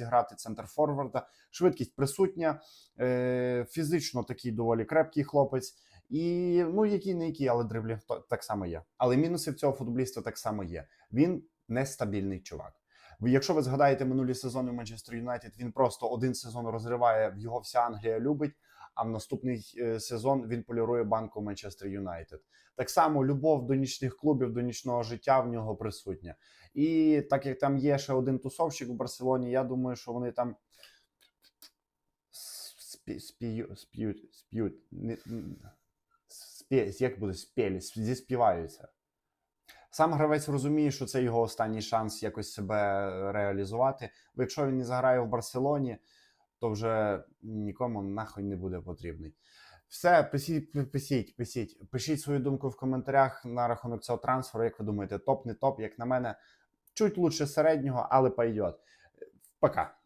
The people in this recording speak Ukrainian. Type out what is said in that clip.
зіграти центр форварда. Швидкість присутня, е, фізично такий доволі крепкий хлопець. І ну, який не який, але дриблінг так само є. Але мінуси в цього футболіста так само є. Він нестабільний чувак. Якщо ви згадаєте минулі сезони в Манчестер Юнайтед, він просто один сезон розриває, його вся Англія любить. А в наступний е, сезон він полірує банку Манчестер Юнайтед. Так само любов до нічних клубів, до нічного життя в нього присутня. І так як там є ще один тусовщик у Барселоні, я думаю, що вони там спі- сп'ють, сп'ють, як буде спєлі, зіспіваються. Сам гравець розуміє, що це його останній шанс якось себе реалізувати. Бо якщо він не заграє в Барселоні, то вже нікому нахуй не буде потрібний. Все, писіть, писіть, писіть. Пишіть свою думку в коментарях на рахунок цього трансферу. Як ви думаєте, топ, не топ? Як на мене, чуть лучше середнього, але пойдет. Пока.